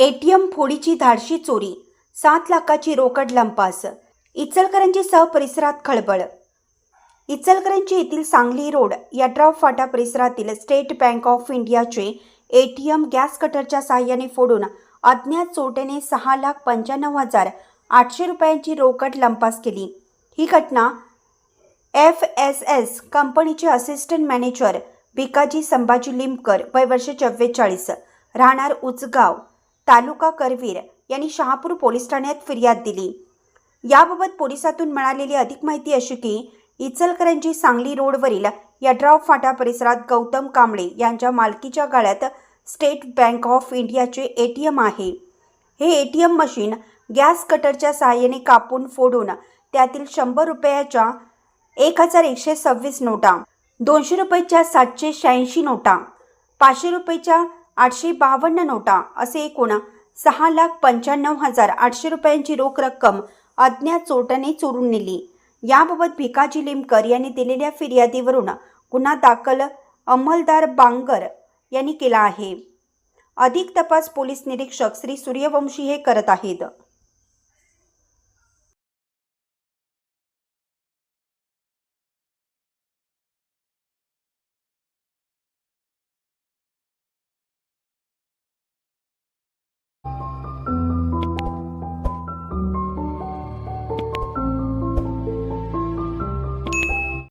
ATM फोडीची धाडशी चोरी सात लाखाची रोकड लंपास इचलकरंजीसह परिसरात खळबळ. इचलकरंजी येथील सांगली रोड यड्राव फाटा परिसरातील स्टेट बँक ऑफ इंडियाचे एटीएम गॅस कटरच्या सहाय्याने फोडून अज्ञात चोरट्याने सहा लाख पंच्याण्णव हजार आठशे रुपयांची रोकड लंपास केली. ही घटना एफ एस एस कंपनीचे असिस्टंट मॅनेजर भिकाजी संभाजी लिमकर वय वर्ष चव्वेचाळीस राहणार उचगाव. तालुका करवीर यांनी शहापूर पोलीस ठाण्यात फिर्याद दिली. याबाबत पोलिसातून मिळालेली अधिक माहिती अशी की इचलकरंजी सांगली रोडवरील यड्राव फाटा परिसरात गौतम कांबळे यांच्या मालकीच्या गाळ्यात स्टेट बँक ऑफ इंडियाचे ए टी एम आहे. हे A T M machine gas कटरच्या सहाय्याने कापून फोडून त्यातील शंभर रुपयाच्या एक हजार एकशे सव्वीस नोटा दोनशे रुपयाच्या सातशे शहाऐंशी नोटा पाचशे रुपयाच्या आठशे बावन्न नोटा असे एकूण सहा लाख पंच्याण्णव हजार आठशे रुपयांची रोख रक्कम अज्ञात चोरट्याने चोरून नेली. याबाबत भिकाजी लिमकर यांनी दिलेल्या फिर्यादीवरून गुन्हा दाखल अंमलदार बांगर यांनी केला आहे. अधिक तपास पोलीस निरीक्षक श्री सूर्यवंशी हे करत आहेत.